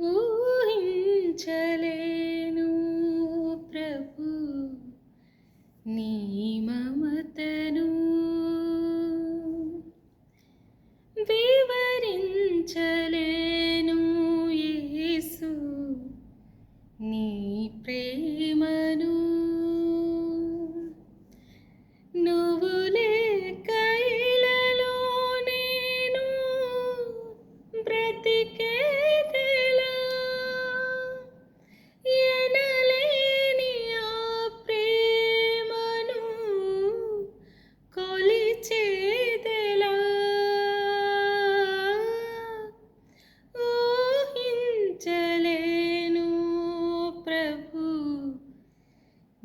ఊహించలేను ప్రభు నీ మమతను వివరించలేను యేసు నీ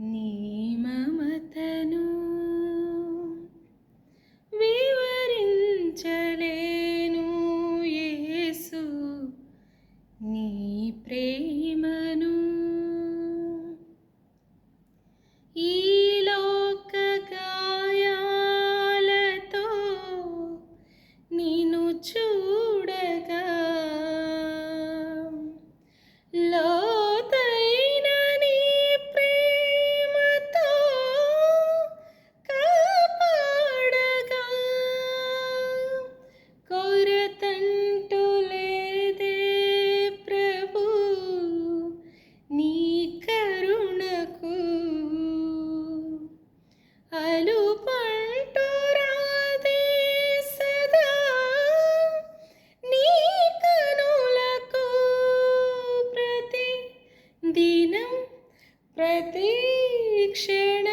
need. ಪ್ರತಿ ಕ್ಷಣ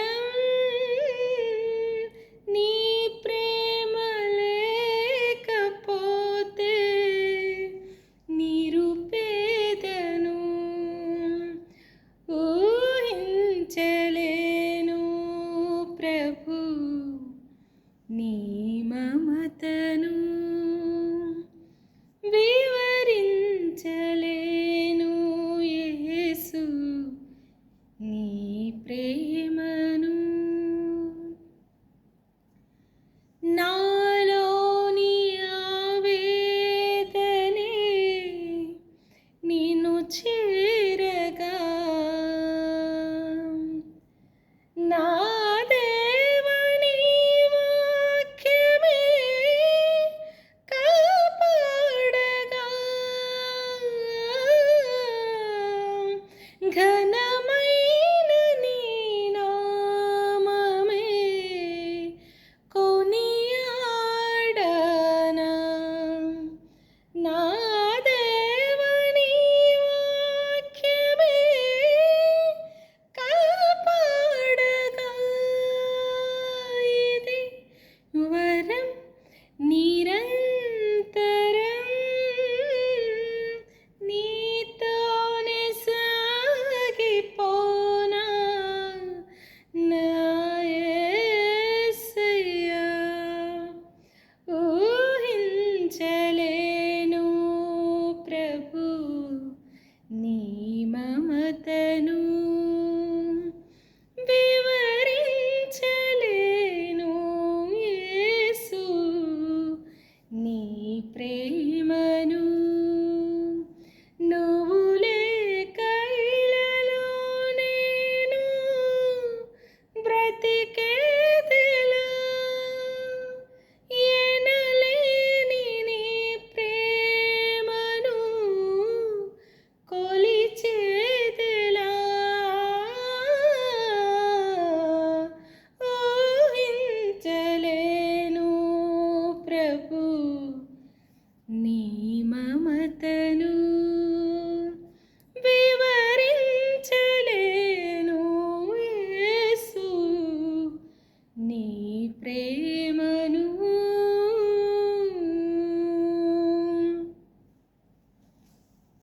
birlikte